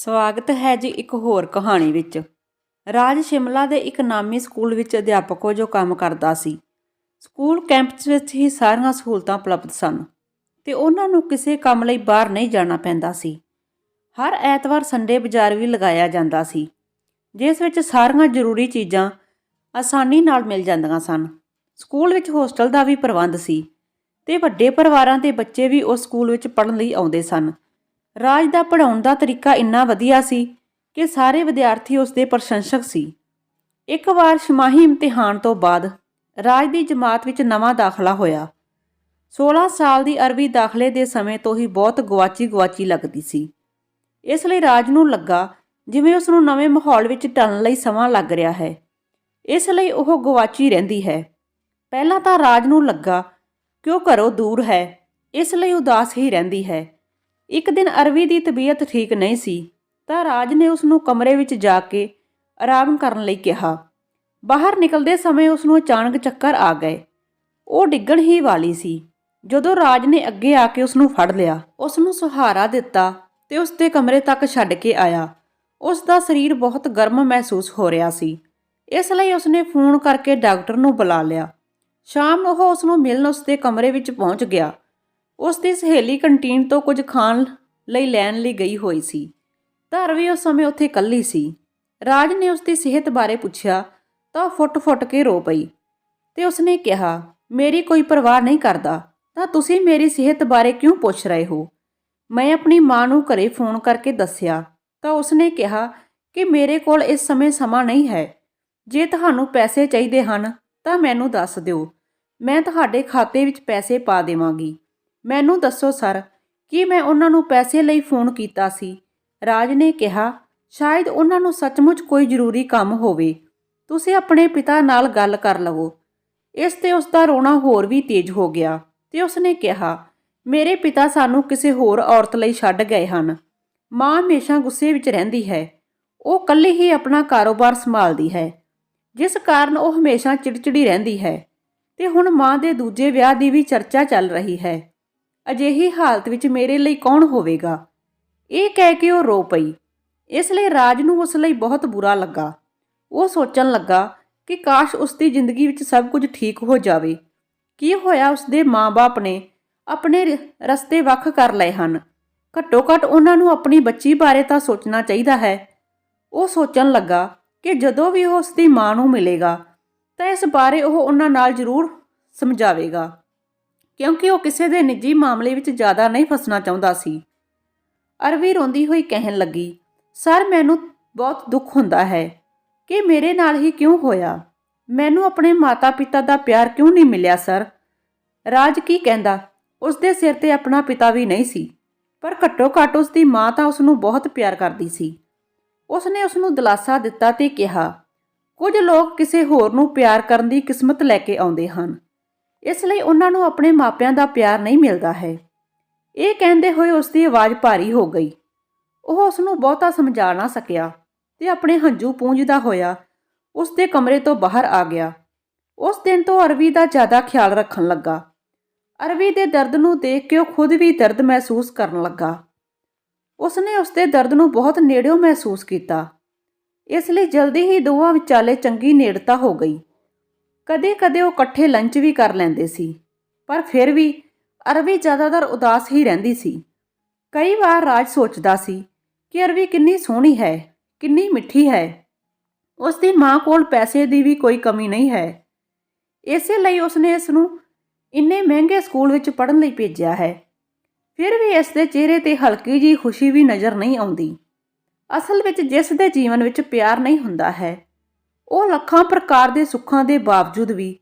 ਸਵਾਗਤ ਹੈ ਜੀ ਇੱਕ ਹੋਰ ਕਹਾਣੀ ਵਿੱਚ। ਰਾਜ ਸ਼ਿਮਲਾ ਦੇ ਇੱਕ ਨਾਮੀ ਸਕੂਲ ਵਿੱਚ ਅਧਿਆਪਕ ਹੋ ਜੋ ਕੰਮ ਕਰਦਾ ਸੀ। ਸਕੂਲ ਕੈਂਪਸ ਵਿੱਚ ਹੀ ਸਾਰੀਆਂ ਸਹੂਲਤਾਂ ਉਪਲਬਧ ਸਨ ਤੇ ਉਹਨਾਂ ਨੂੰ ਕਿਸੇ ਕੰਮ ਲਈ ਬਾਹਰ ਨਹੀਂ ਜਾਣਾ ਪੈਂਦਾ ਸੀ। ਹਰ ਐਤਵਾਰ ਸੰਡੇ ਬਾਜ਼ਾਰ ਵੀ ਲਗਾਇਆ ਜਾਂਦਾ ਸੀ, ਜਿਸ ਵਿੱਚ ਸਾਰੀਆਂ ਜ਼ਰੂਰੀ ਚੀਜ਼ਾਂ ਆਸਾਨੀ ਨਾਲ ਮਿਲ ਜਾਂਦੀਆਂ ਸਨ। ਸਕੂਲ ਵਿੱਚ ਹੋਸਟਲ ਦਾ ਵੀ ਪ੍ਰਬੰਧ ਸੀ ਤੇ ਵੱਡੇ ਪਰਿਵਾਰਾਂ ਦੇ ਬੱਚੇ ਵੀ ਉਸ ਸਕੂਲ ਵਿੱਚ ਪੜ੍ਹਨ ਲਈ ਆਉਂਦੇ ਸਨ। ਰਾਜ ਦਾ ਪੜ੍ਹਾਉਣ ਦਾ ਤਰੀਕਾ ਇੰਨਾ ਵਧੀਆ ਸੀ ਕਿ ਸਾਰੇ ਵਿਦਿਆਰਥੀ ਉਸ ਦੇ ਪ੍ਰਸ਼ੰਸਕ ਸੀ। ਇੱਕ ਵਾਰ ਛਮਾਹੀ ਇਮਤਿਹਾਨ ਤੋਂ ਬਾਅਦ ਰਾਜ ਦੀ ਜਮਾਤ ਵਿੱਚ ਨਵਾਂ ਦਾਖਲਾ ਹੋਇਆ। 16 ਸਾਲ ਦੀ ਅਰਬੀ ਦਾਖਲੇ ਦੇ ਸਮੇਂ ਤੋਂ ਹੀ ਬਹੁਤ ਗਵਾਚੀ ਗਵਾਚੀ ਲੱਗਦੀ ਸੀ। ਇਸ ਲਈ ਰਾਜ ਨੂੰ ਲੱਗਾ ਜਿਵੇਂ ਉਸ ਨੂੰ ਨਵੇਂ ਮਾਹੌਲ ਵਿੱਚ ਢਲਣ ਲਈ ਸਮਾਂ ਲੱਗ ਰਿਹਾ ਹੈ। ਇਸ ਲਈ ਉਹ ਗਵਾਚੀ ਰਹਿੰਦੀ ਹੈ। ਪਹਿਲਾਂ ਤਾਂ ਰਾਜ ਨੂੰ ਲੱਗਾ ਕਿ ਉਹ ਘਰੋਂ ਦੂਰ ਹੈ? ਇਸ ਲਈ ਉਦਾਸ ਹੀ ਰਹਿੰਦੀ ਹੈ। ਇੱਕ ਦਿਨ ਅਰਵੀ ਦੀ ਤਬੀਅਤ ਠੀਕ ਨਹੀਂ ਸੀ, ਤਾਂ ਰਾਜ ਨੇ ਉਸ ਨੂੰ ਕਮਰੇ ਵਿੱਚ ਜਾ ਕੇ ਆਰਾਮ ਕਰਨ ਲਈ ਕਿਹਾ। ਬਾਹਰ ਨਿਕਲਦੇ ਸਮੇਂ ਉਸ ਨੂੰ ਅਚਾਨਕ ਚੱਕਰ ਆ ਗਏ। ਉਹ ਡਿੱਗਣ ਹੀ ਵਾਲੀ ਸੀ। ਜਦੋਂ ਰਾਜ ਨੇ ਅੱਗੇ ਆ ਕੇ ਉਸ ਨੂੰ ਫੜ ਲਿਆ ਉਸ ਨੂੰ ਸਹਾਰਾ ਦਿੱਤਾ ਤੇ ਉਸ ਦੇ ਕਮਰੇ ਤੱਕ ਛੱਡ ਕੇ ਆਇਆ। ਉਸ ਦਾ ਸਰੀਰ ਬਹੁਤ ਗਰਮ ਮਹਿਸੂਸ ਹੋ ਰਿਹਾ ਸੀ। ਇਸ ਲਈ ਉਸਨੇ ਫੋਨ ਕਰਕੇ ਡਾਕਟਰ ਨੂੰ ਬੁਲਾ ਲਿਆ। ਸ਼ਾਮ ਨੂੰ ਉਹ ਉਸ ਨੂੰ ਮਿਲਣ ਉਸ ਦੇ ਕਮਰੇ ਵਿੱਚ ਪਹੁੰਚ ਗਿਆ। ਉਸ ਦੀ ਸਹੇਲੀ ਕੰਟੀਨ ਤੋਂ ਕੁਝ ਖਾਣ ਲਈ ਲੈਣ ਲਈ ਗਈ ਹੋਈ ਸੀ। ਧਰ ਵੀ ਉਸ ਸਮੇਂ ਉੱਥੇ ਇਕੱਲੀ ਸੀ। ਰਾਜ ਨੇ ਉਸ ਦੀ ਸਿਹਤ ਬਾਰੇ ਪੁੱਛਿਆ ਤਾਂ ਉਹ ਫੁੱਟ-ਫੁੱਟ ਕੇ ਰੋ ਪਈ ਤੇ ਉਸਨੇ ਕਿਹਾ, ਮੇਰੀ ਕੋਈ ਪਰਵਾਹ ਨਹੀਂ ਕਰਦਾ, ਤਾਂ ਤੁਸੀਂ ਮੇਰੀ ਸਿਹਤ ਬਾਰੇ ਕਿਉਂ ਪੁੱਛ ਰਹੇ ਹੋ? ਮੈਂ ਆਪਣੀ ਮਾਂ ਨੂੰ ਘਰੇ ਫੋਨ ਕਰਕੇ ਦੱਸਿਆ, ਤਾਂ ਉਸਨੇ ਕਿਹਾ ਕਿ ਮੇਰੇ ਕੋਲ ਇਸ ਸਮੇਂ ਸਮਾਂ ਨਹੀਂ ਹੈ। ਜੇ ਤੁਹਾਨੂੰ ਪੈਸੇ ਚਾਹੀਦੇ ਹਨ, ਤਾਂ ਮੈਨੂੰ ਦੱਸ ਦਿਓ। ਮੈਂ ਤੁਹਾਡੇ ਖਾਤੇ ਵਿੱਚ ਪੈਸੇ ਪਾ ਦੇਵਾਂਗੀ। ਮੈਨੂੰ ਦੱਸੋ ਸਰ, ਕੀ ਮੈਂ ਉਹਨਾਂ ਨੂੰ ਪੈਸੇ ਲਈ ਫੋਨ ਕੀਤਾ ਸੀ? ਰਾਜ ਨੇ ਕਿਹਾ, ਸ਼ਾਇਦ ਉਹਨਾਂ ਨੂੰ ਸੱਚਮੁੱਚ ਕੋਈ ਜ਼ਰੂਰੀ ਕੰਮ ਹੋਵੇ। ਤੁਸੀਂ ਆਪਣੇ ਪਿਤਾ ਨਾਲ ਗੱਲ ਕਰ ਲਵੋ। ਇਸ ਤੇ ਉਸ ਦਾ ਰੋਣਾ ਹੋਰ ਵੀ ਤੇਜ਼ ਹੋ ਗਿਆ ਤੇ ਉਸਨੇ ਕਿਹਾ, ਮੇਰੇ ਪਿਤਾ ਸਾਨੂੰ ਕਿਸੇ ਹੋਰ ਔਰਤ ਲਈ ਛੱਡ ਗਏ ਹਨ। ਮਾਂ ਹਮੇਸ਼ਾ ਗੁੱਸੇ ਵਿੱਚ ਰਹਿੰਦੀ ਹੈ। ਉਹ ਇਕੱਲੀ ਹੀ ਆਪਣਾ ਕਾਰੋਬਾਰ ਸੰਭਾਲਦੀ ਹੈ। ਜਿਸ ਕਾਰਨ ਉਹ ਹਮੇਸ਼ਾ ਚਿੜਚਿੜੀ ਰਹਿੰਦੀ ਹੈ। ਤੇ ਹੁਣ ਮਾਂ ਦੇ ਦੂਜੇ ਵਿਆਹ ਦੀ ਵੀ ਚਰਚਾ ਚੱਲ ਰਹੀ ਹੈ। ਅਜਿਹੀ ਹਾਲਤ ਵਿੱਚ ਮੇਰੇ ਲਈ ਕੌਣ ਹੋਵੇਗਾ? ਇਹ ਕਹਿ ਕੇ ਉਹ ਰੋ ਪਈ। ਇਸ ਲਈ ਰਾਜ ਨੂੰ ਉਸ ਲਈ ਬਹੁਤ ਬੁਰਾ ਲੱਗਾ। ਉਹ ਸੋਚਣ ਲੱਗਾ ਕਿ ਕਾਸ਼ ਉਸ ਦੀ ਜ਼ਿੰਦਗੀ ਵਿੱਚ ਸਭ ਕੁਝ ਠੀਕ ਹੋ ਜਾਵੇ। ਕੀ ਹੋਇਆ ਉਸ ਦੇ ਮਾਪੇ ਨੇ ਆਪਣੇ ਰਸਤੇ ਵੱਖ ਕਰ ਲਏ ਹਨ? ਘੱਟੋ ਘੱਟ ਉਹਨਾਂ ਨੂੰ ਆਪਣੀ ਬੱਚੀ ਬਾਰੇ ਤਾਂ ਸੋਚਣਾ ਚਾਹੀਦਾ ਹੈ। ਉਹ ਸੋਚਣ ਲੱਗਾ ਕਿ ਜਦੋਂ ਵੀ ਉਹ ਉਸ ਦੀ ਮਾਂ ਨੂੰ ਮਿਲੇਗਾ, ਤਾਂ ਇਸ ਬਾਰੇ ਉਹ ਉਹਨਾਂ ਨਾਲ ਜ਼ਰੂਰ ਸਮਝਾਵੇਗਾ। ਕਿਉਂਕਿ ਉਹ ਕਿਸੇ ਦੇ ਨਿੱਜੀ ਮਾਮਲੇ ਵਿੱਚ ਜ਼ਿਆਦਾ ਨਹੀਂ ਫਸਣਾ ਚਾਹੁੰਦਾ ਸੀ। ਅਰਵੀ ਰੋਂਦੀ ਹੋਈ ਕਹਿਣ ਲੱਗੀ, ਸਰ, ਮੈਨੂੰ ਬਹੁਤ ਦੁੱਖ ਹੁੰਦਾ ਹੈ। ਕਿ ਮੇਰੇ ਨਾਲ ਹੀ ਕਿਉਂ ਹੋਇਆ? ਮੈਨੂੰ ਆਪਣੇ ਮਾਤਾ-ਪਿਤਾ ਦਾ ਪਿਆਰ ਕਿਉਂ ਨਹੀਂ ਮਿਲਿਆ, ਸਰ? ਰਾਜ ਕੀ ਕਹਿੰਦਾ? ਉਸ ਦੇ ਸਿਰ ਤੇ ਆਪਣਾ ਪਿਤਾ ਵੀ ਨਹੀਂ ਸੀ, ਪਰ ਘੱਟੋ ਘੱਟ ਉਸ ਦੀ ਮਾਂ ਤਾਂ ਉਸ ਨੂੰ ਬਹੁਤ ਪਿਆਰ ਕਰਦੀ ਸੀ। ਉਸ ਨੇ ਉਸ ਨੂੰ ਦਿਲਾਸਾ ਦਿੱਤਾ ਤੇ ਕਿਹਾ, ਕੁਝ ਲੋਕ ਕਿਸੇ ਹੋਰ ਨੂੰ ਪਿਆਰ ਕਰਨ ਦੀ ਕਿਸਮਤ ਲੈ ਕੇ ਆਉਂਦੇ ਹਨ। ਇਸ ਲਈ ਉਹਨਾਂ ਨੂੰ ਆਪਣੇ ਮਾਪਿਆਂ ਦਾ ਪਿਆਰ ਨਹੀਂ ਮਿਲਦਾ ਹੈ। ਇਹ ਕਹਿੰਦੇ ਹੋਏ ਉਸ ਦੀ ਆਵਾਜ਼ ਭਾਰੀ ਹੋ ਗਈ। ਉਹ ਉਸ ਨੂੰ ਬਹੁਤਾ ਸਮਝਾ ਨਾ ਸਕਿਆ ਤੇ ਆਪਣੇ ਹੰਝੂ ਪੂੰਝਦਾ ਹੋਇਆ ਉਸ ਦੇ ਕਮਰੇ ਤੋਂ ਬਾਹਰ ਆ ਗਿਆ। ਉਸ ਦਿਨ ਤੋਂ ਅਰਵੀ ਦਾ ਜ਼ਿਆਦਾ ਖਿਆਲ ਰੱਖਣ ਲੱਗਾ। ਅਰਵੀ ਦੇ ਦਰਦ ਨੂੰ ਦੇਖ ਕੇ ਉਹ ਖੁਦ ਵੀ ਦਰਦ ਮਹਿਸੂਸ ਕਰਨ ਲੱਗਾ। ਉਸਨੇ ਉਸ ਦੇ ਦਰਦ ਨੂੰ ਬਹੁਤ ਨੇੜਿਓਂ ਮਹਿਸੂਸ ਕੀਤਾ। ਇਸ ਲਈ ਜਲਦੀ ਹੀ ਦੋਵਾਂ ਵਿਚਾਲੇ ਚੰਗੀ ਨੇੜਤਾ ਹੋ ਗਈ। ਕਦੇ-ਕਦੇ ਉਹ ਇਕੱਠੇ ਲੰਚ ਵੀ ਕਰ ਲੈਂਦੇ ਸੀ, ਪਰ ਫਿਰ ਵੀ ਅਰਵੀ ਜ਼ਿਆਦਾਤਰ ਉਦਾਸ ਹੀ ਰਹਿੰਦੀ ਸੀ। ਕਈ ਵਾਰ ਰਾਜ ਸੋਚਦਾ ਸੀ ਕਿ ਅਰਵੀ ਕਿੰਨੀ ਸੋਹਣੀ ਹੈ, ਕਿੰਨੀ ਮਿੱਠੀ ਹੈ। ਉਸ ਦੀ ਮਾਂ ਕੋਲ ਪੈਸੇ ਦੀ ਵੀ ਕੋਈ ਕਮੀ ਨਹੀਂ ਹੈ। ਇਸੇ ਲਈ ਉਸਨੇ ਇਸ ਨੂੰ ਇੰਨੇ ਮਹਿੰਗੇ ਸਕੂਲ ਵਿੱਚ ਪੜ੍ਹਨ ਲਈ ਭੇਜਿਆ ਹੈ। ਫਿਰ ਵੀ ਇਸ ਦੇ ਚਿਹਰੇ ਤੇ ਹਲਕੀ ਜੀ ਖੁਸ਼ੀ ਵੀ ਨਜ਼ਰ ਨਹੀਂ ਆਉਂਦੀ। ਅਸਲ ਵਿੱਚ ਜਿਸ ਦੇ ਜੀਵਨ ਵਿੱਚ ਪਿਆਰ ਨਹੀਂ ਹੁੰਦਾ ਹੈ ਉਹ ਲੱਖਾਂ ਪ੍ਰਕਾਰ ਦੇ ਸੁੱਖਾਂ ਦੇ ਬਾਵਜੂਦ ਵੀ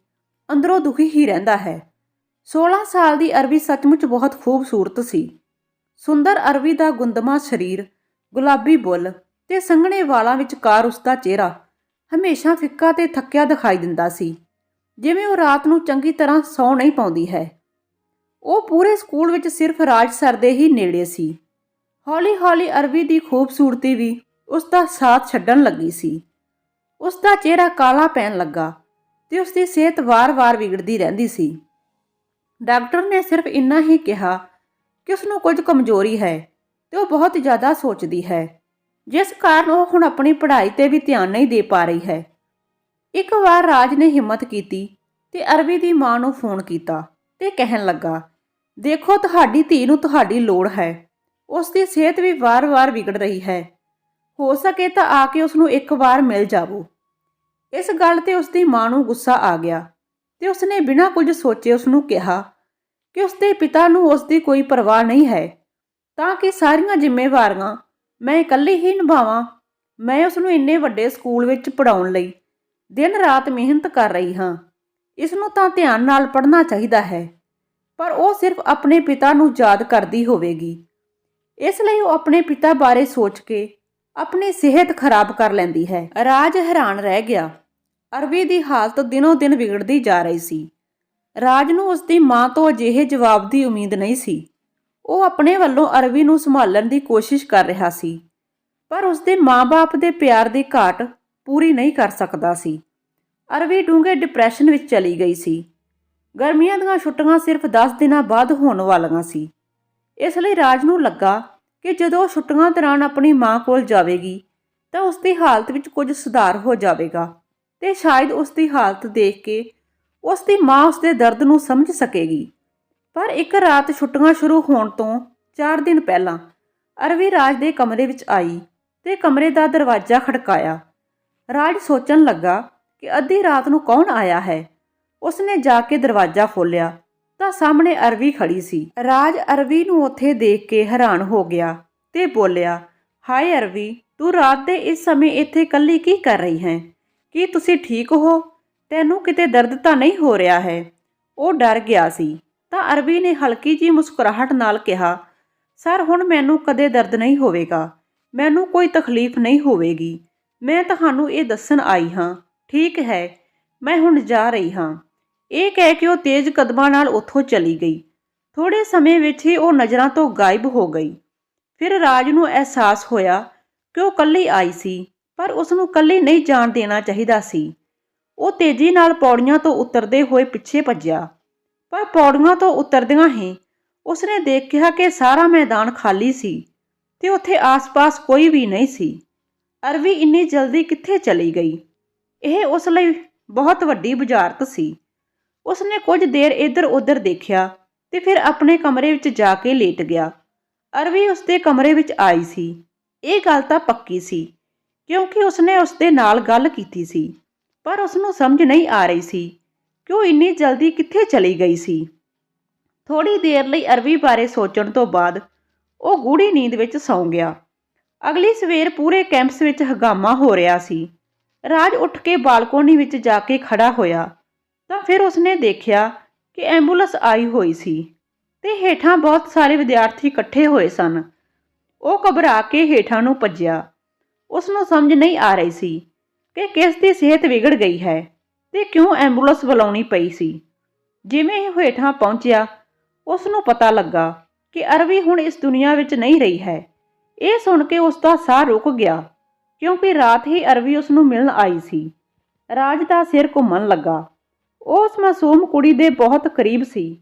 ਅੰਦਰੋਂ ਦੁਖੀ ਹੀ ਰਹਿੰਦਾ ਹੈ। 16 ਸਾਲ ਦੀ ਅਰਵੀ ਸੱਚਮੁੱਚ ਬਹੁਤ ਖੂਬਸੂਰਤ ਸੀ। ਸੁੰਦਰ ਅਰਵੀ ਦਾ ਗੁੰਦਮਾ ਸਰੀਰ, ਗੁਲਾਬੀ ਬੁੱਲ ਤੇ ਸੰਘਣੇ ਵਾਲਾਂ ਵਿਚਕਾਰ ਉਸਦਾ ਚਿਹਰਾ ਹਮੇਸ਼ਾ ਫਿੱਕਾ ਤੇ ਥੱਕਿਆ ਦਿਖਾਈ ਦਿੰਦਾ ਸੀ, ਜਿਵੇਂ ਉਹ ਰਾਤ ਨੂੰ ਚੰਗੀ ਤਰ੍ਹਾਂ ਸੌ ਨਹੀਂ ਪਾਉਂਦੀ ਹੈ। ਉਹ ਪੂਰੇ ਸਕੂਲ ਵਿੱਚ ਸਿਰਫ ਰਾਜ ਸਰ ਦੇ ਹੀ ਨੇੜੇ ਸੀ। ਹੌਲੀ-ਹੌਲੀ ਅਰਵੀ ਦੀ ਖੂਬਸੂਰਤੀ ਵੀ ਉਸ ਦਾ ਸਾਥ ਛੱਡਣ ਲੱਗੀ ਸੀ। ਉਸ ਦਾ ਚਿਹਰਾ ਕਾਲਾ ਪੈਣ ਲੱਗਾ ਤੇ ਉਸ ਦੀ ਸਿਹਤ ਵਾਰ-ਵਾਰ ਵਿਗੜਦੀ ਰਹਿੰਦੀ ਸੀ। ਡਾਕਟਰ ਨੇ ਸਿਰਫ ਇੰਨਾ ਹੀ ਕਿਹਾ ਕਿ ਉਸ ਨੂੰ ਕੁਝ ਕਮਜ਼ੋਰੀ ਹੈ ਤੇ ਉਹ ਬਹੁਤ ਜ਼ਿਆਦਾ ਸੋਚਦੀ ਹੈ, ਜਿਸ ਕਾਰਨ ਉਹ ਹੁਣ ਆਪਣੀ ਪੜ੍ਹਾਈ ਤੇ ਵੀ ਧਿਆਨ ਨਹੀਂ ਦੇ ਪਾ ਰਹੀ ਹੈ। ਇੱਕ ਵਾਰ ਰਾਜ ਨੇ ਹਿੰਮਤ ਕੀਤੀ ਤੇ ਅਰਵੀ ਦੀ ਮਾਂ ਨੂੰ ਫੋਨ ਕੀਤਾ ਤੇ ਕਹਿਣ ਲੱਗਾ, ਦੇਖੋ, ਤੁਹਾਡੀ ਧੀ ਨੂੰ ਤੁਹਾਡੀ ਲੋੜ ਹੈ। ਉਸ ਦੀ ਸਿਹਤ ਵੀ ਵਾਰ-ਵਾਰ ਵਿਗੜ ਰਹੀ ਹੈ। ਹੋ ਸਕੇ ਤਾਂ ਆ ਕੇ ਉਸ ਨੂੰ ਇੱਕ ਵਾਰ ਮਿਲ ਜਾਵੋ। ਇਸ ਗੱਲ ਤੇ ਉਸ ਦੀ ਮਾਂ ਨੂੰ ਗੁੱਸਾ ਆ ਗਿਆ ਤੇ ਉਸਨੇ ਬਿਨਾਂ ਕੁਝ ਸੋਚੇ ਉਸ ਨੂੰ ਕਿਹਾ ਕਿ ਉਸ ਦੇ ਪਿਤਾ ਨੂੰ ਉਸ ਦੀ ਕੋਈ ਪਰਵਾਹ ਨਹੀਂ ਹੈ, ਤਾਂ ਕਿ ਸਾਰੀਆਂ ਜ਼ਿੰਮੇਵਾਰੀਆਂ ਮੈਂ ਇਕੱਲੀ ਹੀ ਨਿਭਾਵਾਂ। ਮੈਂ ਉਸ ਨੂੰ ਇੰਨੇ ਵੱਡੇ ਸਕੂਲ ਵਿੱਚ ਪੜਾਉਣ ਲਈ ਦਿਨ ਰਾਤ ਮਿਹਨਤ ਕਰ ਰਹੀ ਹਾਂ। ਇਸ ਨੂੰ ਤਾਂ ਧਿਆਨ ਨਾਲ ਪੜ੍ਹਨਾ ਚਾਹੀਦਾ ਹੈ, ਪਰ ਉਹ ਸਿਰਫ ਆਪਣੇ ਪਿਤਾ ਨੂੰ ਯਾਦ ਕਰਦੀ ਹੋਵੇਗੀ। ਇਸ ਲਈ ਉਹ ਆਪਣੇ ਪਿਤਾ ਬਾਰੇ ਸੋਚ ਕੇ ਆਪਣੀ ਸਿਹਤ ਖਰਾਬ ਕਰ ਲੈਂਦੀ ਹੈ। ਰਾਜ ਹੈਰਾਨ ਰਹਿ ਗਿਆ। ਅਰਵੀ ਦੀ ਹਾਲਤ ਦਿਨੋ ਦਿਨ ਵਿਗੜਦੀ ਜਾ ਰਹੀ ਸੀ। ਰਾਜ ਨੂੰ ਉਸ ਦੀ ਮਾਂ ਤੋਂ ਅਜਿਹੇ ਜਵਾਬ ਦੀ ਉਮੀਦ ਨਹੀਂ ਸੀ। ਉਹ ਆਪਣੇ ਵੱਲੋਂ ਅਰਵੀ ਨੂੰ ਸੰਭਾਲਣ ਦੀ ਕੋਸ਼ਿਸ਼ ਕਰ ਰਿਹਾ ਸੀ। ਪਰ ਉਸ ਦੇ ਮਾਪੇ ਦੇ ਪਿਆਰ ਦੀ ਘਾਟ ਪੂਰੀ ਨਹੀਂ ਕਰ ਸਕਦਾ ਸੀ। ਅਰਵੀ ਡੂੰਘੇ ਡਿਪਰੈਸ਼ਨ ਵਿੱਚ ਚਲੀ ਗਈ ਸੀ। ਗਰਮੀਆਂ ਦੀਆਂ ਛੁੱਟੀਆਂ ਸਿਰਫ 10 ਦਿਨਾਂ ਬਾਅਦ ਹੋਣ ਵਾਲੀਆਂ ਸੀ। ਇਸ ਲਈ ਰਾਜ ਨੂੰ ਲੱਗਾ ਕਿ ਜਦੋਂ ਛੁੱਟੀਆਂ ਦੌਰਾਨ ਆਪਣੀ ਮਾਂ ਕੋਲ ਜਾਵੇਗੀ, ਤਾਂ ਉਸ ਦੀ ਹਾਲਤ ਵਿੱਚ ਕੁਝ ਸੁਧਾਰ ਹੋ ਜਾਵੇਗਾ ਤੇ ਸ਼ਾਇਦ ਉਸ ਦੀ ਹਾਲਤ ਦੇਖ ਕੇ ਉਸ ਦੀ ਮਾਂ ਉਸ ਦੇ ਦਰਦ ਨੂੰ ਸਮਝ ਸਕੇਗੀ। ਪਰ ਇੱਕ ਰਾਤ ਛੁੱਟੀਆਂ ਸ਼ੁਰੂ ਹੋਣ ਤੋਂ 4 ਦਿਨ ਪਹਿਲਾਂ ਅਰਵੀ ਰਾਜ ਦੇ ਕਮਰੇ ਵਿੱਚ ਆਈ ਤੇ ਕਮਰੇ ਦਾ ਦਰਵਾਜ਼ਾ ਖੜਕਾਇਆ। ਰਾਜ ਸੋਚਣ ਲੱਗਾ ਕਿ ਅੱਧੀ ਰਾਤ ਨੂੰ ਕੌਣ ਆਇਆ ਹੈ? ਉਸਨੇ ਜਾ ਕੇ ਦਰਵਾਜ਼ਾ ਖੋਲ੍ਹਿਆ ਤਾਂ ਸਾਹਮਣੇ ਅਰਵੀ ਖੜੀ ਸੀ। ਰਾਜ ਅਰਵੀ ਨੂੰ ਉੱਥੇ ਦੇਖ ਕੇ ਹੈਰਾਨ ਹੋ ਗਿਆ ਤੇ ਬੋਲਿਆ, ਹਾਏ ਅਰਵੀ, ਤੂੰ ਰਾਤ ਦੇ ਇਸ ਸਮੇਂ ਇੱਥੇ ਇਕੱਲੀ ਕੀ ਕਰ ਰਹੀ ਹੈ? ਕੀ ਤੁਸੀਂ ਠੀਕ ਹੋ? ਤੈਨੂੰ ਕਿਤੇ ਦਰਦ ਤਾਂ ਨਹੀਂ ਹੋ ਰਿਹਾ ਹੈ? ਉਹ ਡਰ ਗਿਆ ਸੀ। ਤਾਂ ਅਰਵੀ ਨੇ ਹਲਕੀ ਜੀ ਮੁਸਕਰਾਹਟ ਨਾਲ ਕਿਹਾ, ਸਰ, ਹੁਣ ਮੈਨੂੰ ਕਦੇ ਦਰਦ ਨਹੀਂ ਹੋਵੇਗਾ। ਮੈਨੂੰ ਕੋਈ ਤਕਲੀਫ ਨਹੀਂ ਹੋਵੇਗੀ। ਮੈਂ ਤੁਹਾਨੂੰ ਇਹ ਦੱਸਣ ਆਈ ਹਾਂ। ਠੀਕ ਹੈ, ਮੈਂ ਹੁਣ ਜਾ ਰਹੀ ਹਾਂ। ਇਹ ਕਹਿ ਕੇ ਉਹ ਤੇਜ਼ ਕਦਮਾਂ ਨਾਲ ਉੱਥੋਂ ਚਲੀ ਗਈ। ਥੋੜੇ ਸਮੇਂ ਵਿੱਚ ਹੀ ਉਹ ਨਜ਼ਰਾਂ ਤੋਂ ਗਾਇਬ ਹੋ ਗਈ। ਫਿਰ ਰਾਜ ਨੂੰ ਅਹਿਸਾਸ ਹੋਇਆ ਕਿ ਉਹ ਇਕੱਲੀ ਆਈ ਸੀ, ਪਰ ਉਸ ਨੂੰ ਕੱਲੀ ਨਹੀਂ ਜਾਣ ਦੇਣਾ ਚਾਹੀਦਾ ਸੀ। ਉਹ ਤੇਜ਼ੀ ਨਾਲ ਪੌੜੀਆਂ ਤੋਂ ਉਤਰਦੇ ਹੋਏ ਪਿੱਛੇ ਭੱਜਿਆ। ਪਰ ਪੌੜੀਆਂ ਤੋਂ ਉਤਰਦਿਆਂ ਹੀ ਉਸਨੇ ਦੇਖਿਆ ਕਿ ਸਾਰਾ ਮੈਦਾਨ ਖਾਲੀ ਸੀ ਤੇ ਉੱਥੇ ਆਸ-ਪਾਸ ਕੋਈ ਵੀ ਨਹੀਂ ਸੀ। ਅਰਵੀ ਇੰਨੀ ਜਲਦੀ ਕਿੱਥੇ ਚਲੀ ਗਈ? ਇਹ ਉਸ ਲਈ ਬਹੁਤ ਵੱਡੀ ਬੁਝਾਰਤ ਸੀ। ਉਸਨੇ ਕੁਝ ਦੇਰ ਇੱਧਰ-ਉੱਧਰ ਦੇਖਿਆ ਤੇ ਫਿਰ ਆਪਣੇ ਕਮਰੇ ਵਿੱਚ ਜਾ ਕੇ ਲੇਟ ਗਿਆ। ਅਰਵੀ ਉਸਦੇ ਕਮਰੇ ਵਿੱਚ ਆਈ ਸੀ। ਇਹ ਗੱਲ ਤਾਂ ਪੱਕੀ ਸੀ, ਕਿਉਂਕਿ ਉਸਨੇ ਉਸਦੇ ਨਾਲ ਗੱਲ ਕੀਤੀ ਸੀ, ਪਰ ਉਸਨੂੰ ਸਮਝ ਨਹੀਂ ਆ ਰਹੀ ਸੀ ਕਿ ਉਹ ਇੰਨੀ ਜਲਦੀ ਕਿੱਥੇ ਚਲੀ ਗਈ ਸੀ। ਥੋੜੀ ਦੇਰ ਲਈ ਅਰਵੀ ਬਾਰੇ ਸੋਚਣ ਤੋਂ ਬਾਅਦ ਉਹ ਗੂੜੀ ਨੀਂਦ ਵਿੱਚ ਸੌਂ ਗਿਆ। ਅਗਲੀ ਸਵੇਰ ਪੂਰੇ ਕੈਂਪਸ ਵਿੱਚ ਹਗਾਮਾ ਹੋ ਰਿਹਾ ਸੀ। ਰਾਜ ਉੱਠ ਕੇ ਬਾਲਕੋਨੀ ਵਿੱਚ ਜਾ ਕੇ ਖੜਾ ਹੋਇਆ। ਤਾਂ ਫਿਰ ਉਸਨੇ ਦੇਖਿਆ ਕਿ ਐਂਬੂਲੈਂਸ ਆਈ ਹੋਈ ਸੀ ਤੇ ਹੇਠਾਂ ਬਹੁਤ ਸਾਰੇ ਵਿਦਿਆਰਥੀ ਇਕੱਠੇ ਹੋਏ ਸਨ। ਉਹ ਘਬਰਾ ਕੇ ਹੇਠਾਂ ਨੂੰ ਭੱਜਿਆ। ਉਸ ਨੂੰ ਸਮਝ ਨਹੀਂ ਆ ਰਹੀ ਸੀ ਕਿ ਕਿਸ ਦੀ ਸਿਹਤ ਵਿਗੜ ਗਈ ਹੈ ਤੇ ਕਿਉਂ ਐਂਬੂਲੈਂਸ ਬੁਲਾਉਣੀ ਪਈ ਸੀ। ਜਿਵੇਂ ਹੀ ਹੇਠਾਂ ਪਹੁੰਚਿਆ ਉਸ ਨੂੰ ਪਤਾ ਲੱਗਾ ਕਿ ਅਰਵੀ ਹੁਣ ਇਸ ਦੁਨੀਆ ਵਿੱਚ ਨਹੀਂ ਰਹੀ ਹੈ। ਇਹ ਸੁਣ ਕੇ ਉਸ ਦਾ ਸਾਹ ਰੁਕ ਗਿਆ, ਕਿਉਂਕਿ ਰਾਤ ਹੀ ਅਰਵੀ ਉਸ ਨੂੰ ਮਿਲਣ ਆਈ ਸੀ। ਰਾਜ ਦਾ ਸਿਰ ਘੁੰਮਣ ਲੱਗਾ। ਉਸ ਮਾਸੂਮ ਕੁੜੀ ਦੇ ਬਹੁਤ ਕਰੀਬ ਸੀ।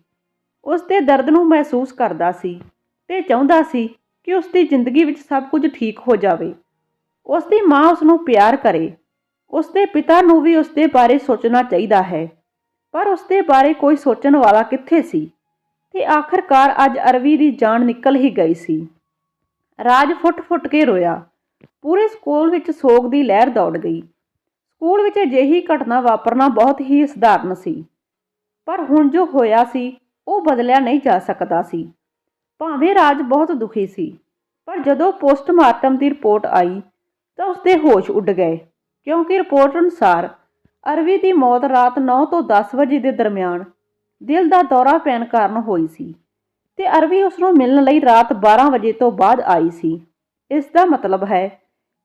ਉਸ ਦੇ ਦਰਦ ਨੂੰ ਮਹਿਸੂਸ ਕਰਦਾ ਸੀ ਤੇ ਚਾਹੁੰਦਾ ਸੀ ਕਿ ਉਸ ਦੀ ਜ਼ਿੰਦਗੀ ਵਿੱਚ ਸਭ ਕੁਝ ਠੀਕ ਹੋ ਜਾਵੇ। ਉਸ ਦੀ ਮਾਂ ਉਸ ਨੂੰ ਪਿਆਰ ਕਰੇ। ਉਸ ਦੇ ਪਿਤਾ ਨੂੰ ਵੀ ਉਸ ਦੇ ਬਾਰੇ ਸੋਚਣਾ ਚਾਹੀਦਾ ਹੈ। ਪਰ ਉਸ ਦੇ ਬਾਰੇ ਕੋਈ ਸੋਚਣ ਵਾਲਾ ਕਿੱਥੇ ਸੀ? ਤੇ ਆਖਰਕਾਰ ਅੱਜ ਅਰਵੀ ਦੀ ਜਾਨ ਨਿਕਲ ਹੀ ਗਈ ਸੀ। ਰਾਜ ਫੁੱਟ-ਫੁੱਟ ਕੇ ਰੋਇਆ। ਪੂਰੇ ਸਕੂਲ ਵਿੱਚ ਸੋਗ ਦੀ ਲਹਿਰ ਦੌੜ ਗਈ। ਸਕੂਲ ਵਿੱਚ ਅਜਿਹੀ ਘਟਨਾ ਵਾਪਰਨਾ ਬਹੁਤ ਹੀ ਸਧਾਰਨ ਸੀ। ਪਰ ਹੁਣ ਜੋ ਹੋਇਆ ਸੀ, ਉਹ ਬਦਲਿਆ ਨਹੀਂ ਜਾ ਸਕਦਾ ਸੀ। ਭਾਵੇਂ ਰਾਜ ਬਹੁਤ ਦੁਖੀ ਸੀ, ਪਰ ਜਦੋਂ ਪੋਸਟਮਾਰਟਮ ਦੀ ਰਿਪੋਰਟ ਆਈ, ਤਾਂ ਉਸਦੇ ਹੋਸ਼ ਉੱਡ ਗਏ, ਕਿਉਂਕਿ ਰਿਪੋਰਟ ਅਨੁਸਾਰ ਅਰਵੀ ਦੀ ਮੌਤ ਰਾਤ 9 ਤੋਂ 10 ਵਜੇ ਦੇ ਦਰਮਿਆਨ ਦਿਲ ਦਾ ਦੌਰਾ ਪੈਣ ਕਾਰਨ ਹੋਈ ਸੀ ਤੇ ਅਰਵੀ ਉਸ ਨੂੰ ਮਿਲਣ ਲਈ ਰਾਤ 12 ਵਜੇ ਤੋਂ ਬਾਅਦ ਆਈ ਸੀ। ਇਸ ਦਾ ਮਤਲਬ ਹੈ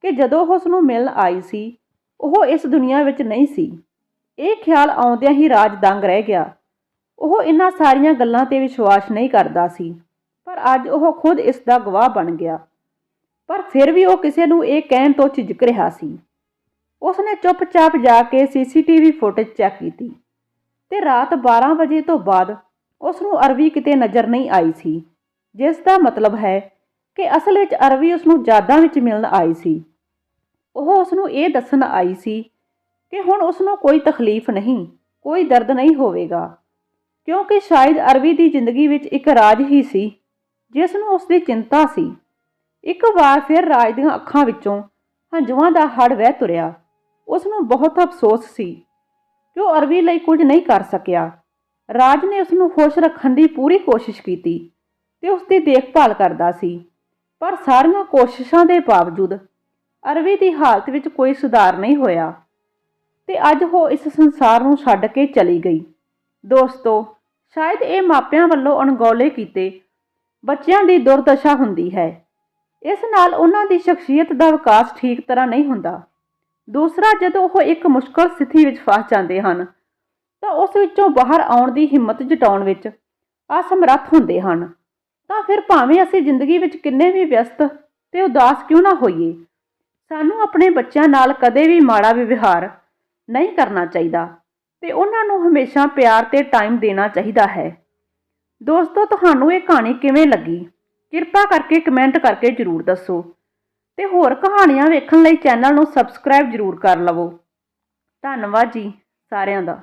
ਕਿ ਜਦੋਂ ਉਹ ਉਸ ਨੂੰ ਮਿਲਣ ਆਈ ਸੀ ਉਹ ਇਸ ਦੁਨੀਆ ਵਿੱਚ ਨਹੀਂ ਸੀ। ਇਹ ਖਿਆਲ ਆਉਂਦਿਆਂ ਹੀ ਰਾਜ ਦੰਗ ਰਹਿ ਗਿਆ। ਉਹ ਇਹਨਾਂ ਸਾਰੀਆਂ ਗੱਲਾਂ ਤੇ ਵਿਸ਼ਵਾਸ ਨਹੀਂ ਕਰਦਾ ਸੀ, ਪਰ ਅੱਜ ਉਹ ਖੁਦ ਇਸ ਦਾ ਗਵਾਹ ਬਣ ਗਿਆ। ਪਰ ਫਿਰ ਵੀ ਉਹ ਕਿਸੇ ਨੂੰ ਇਹ ਕਹਿਣ ਤੋਂ ਝਿਜਕ ਰਿਹਾ ਸੀ। ਉਸਨੇ ਚੁੱਪਚਾਪ ਜਾ ਕੇ ਸੀਸੀਟੀਵੀ ਫੁਟੇਜ ਚੈੱਕ ਕੀਤੀ ਤੇ ਰਾਤ 12 ਵਜੇ ਤੋਂ ਬਾਅਦ ਉਸ ਨੂੰ ਅਰਵੀ ਕਿਤੇ ਨਜ਼ਰ ਨਹੀਂ ਆਈ ਸੀ, ਜਿਸ ਦਾ ਮਤਲਬ ਹੈ ਕਿ ਅਸਲ ਵਿੱਚ ਅਰਵੀ ਉਸ ਨੂੰ ਯਾਦਾਂ ਵਿੱਚ ਮਿਲਣ ਆਈ ਸੀ। ਉਹ ਉਸ ਨੂੰ ਇਹ ਦੱਸਣ ਆਈ ਸੀ ਕਿ ਹੁਣ ਉਸ ਨੂੰ ਕੋਈ ਤਕਲੀਫ ਨਹੀਂ, ਕੋਈ ਦਰਦ ਨਹੀਂ ਹੋਵੇਗਾ, ਕਿਉਂਕਿ ਸ਼ਾਇਦ ਅਰਵੀ ਦੀ ਜ਼ਿੰਦਗੀ ਵਿੱਚ ਇੱਕ ਰਾਜ ਹੀ ਸੀ, ਜਿਸ ਨੂੰ ਉਸ ਦੀ ਚਿੰਤਾ ਸੀ। ਇੱਕ ਵਾਰ ਫਿਰ ਰਾਜ ਦੀਆਂ ਅੱਖਾਂ ਵਿੱਚੋਂ ਹੰਝੂਆਂ ਦਾ ਹੜ ਵਹਿ ਤੁਰਿਆ। ਉਸ ਨੂੰ ਬਹੁਤ ਅਫਸੋਸ ਸੀ ਕਿ ਉਹ ਅਰਵੀ ਲਈ ਕੁਝ ਨਹੀਂ ਕਰ ਸਕਿਆ। ਰਾਜ ਨੇ ਉਸ ਨੂੰ ਖੁਸ਼ ਰੱਖਣ ਦੀ ਪੂਰੀ ਕੋਸ਼ਿਸ਼ ਕੀਤੀ ਤੇ ਉਸ ਦੀ ਦੇਖਭਾਲ ਕਰਦਾ ਸੀ, ਪਰ ਸਾਰੀਆਂ ਕੋਸ਼ਿਸ਼ਾਂ ਦੇ ਬਾਵਜੂਦ ਅਰਵੀ ਦੀ ਹਾਲਤ ਵਿੱਚ ਕੋਈ ਸੁਧਾਰ ਨਹੀਂ ਹੋਇਆ ਤੇ ਅੱਜ ਉਹ ਇਸ ਸੰਸਾਰ ਨੂੰ ਛੱਡ ਕੇ ਚਲੀ ਗਈ। ਦੋਸਤੋ, ਸ਼ਾਇਦ ਇਹ ਮਾਪਿਆਂ ਵੱਲੋਂ ਅਣਗੌਲੇ ਕੀਤੇ ਬੱਚਿਆਂ ਦੀ ਦੁਰਦਸ਼ਾ ਹੁੰਦੀ ਹੈ। ਇਸ ਨਾਲ ਉਹਨਾਂ ਦੀ ਸ਼ਖਸੀਅਤ ਦਾ ਵਿਕਾਸ ਠੀਕ ਤਰ੍ਹਾਂ ਨਹੀਂ ਹੁੰਦਾ। ਦੂਸਰਾ, ਜਦੋਂ ਉਹ ਇੱਕ ਮੁਸ਼ਕਲ ਸਥਿਤੀ ਵਿੱਚ ਫਸ ਜਾਂਦੇ ਹਨ, ਤਾਂ ਉਸ ਵਿੱਚੋਂ ਬਾਹਰ ਆਉਣ ਦੀ ਹਿੰਮਤ ਜਟਾਉਣ ਵਿੱਚ ਅਸਮਰੱਥ ਹੁੰਦੇ ਹਨ। ਤਾਂ ਫਿਰ ਭਾਵੇਂ ਅਸੀਂ ਜ਼ਿੰਦਗੀ ਵਿੱਚ ਕਿੰਨੇ ਵੀ ਵਿਅਸਤ ਤੇ ਉਦਾਸ ਕਿਉਂ ਨਾ ਹੋਈਏ ਸਾਨੂੰ ਆਪਣੇ ਬੱਚਿਆਂ ਨਾਲ ਕਦੇ ਵੀ ਮਾੜਾ ਵਿਵਹਾਰ ਨਹੀਂ ਕਰਨਾ ਚਾਹੀਦਾ ਤੇ ਉਹਨਾਂ ਨੂੰ ਹਮੇਸ਼ਾ ਪਿਆਰ ਤੇ ਟਾਈਮ ਦੇਣਾ ਚਾਹੀਦਾ ਹੈ। ਦੋਸਤੋ, ਤੁਹਾਨੂੰ ਇਹ ਕਹਾਣੀ ਕਿਵੇਂ ਲੱਗੀ? ਕਿਰਪਾ ਕਰਕੇ ਕਮੈਂਟ ਕਰਕੇ ਜਰੂਰ ਦੱਸੋ ਤੇ ਹੋਰ ਕਹਾਣੀਆਂ ਵੇਖਣ ਲਈ ਚੈਨਲ ਨੂੰ ਸਬਸਕ੍ਰਾਈਬ ਜਰੂਰ ਕਰ ਲਵੋ। ਧੰਨਵਾਦ ਜੀ ਸਾਰਿਆਂ ਦਾ।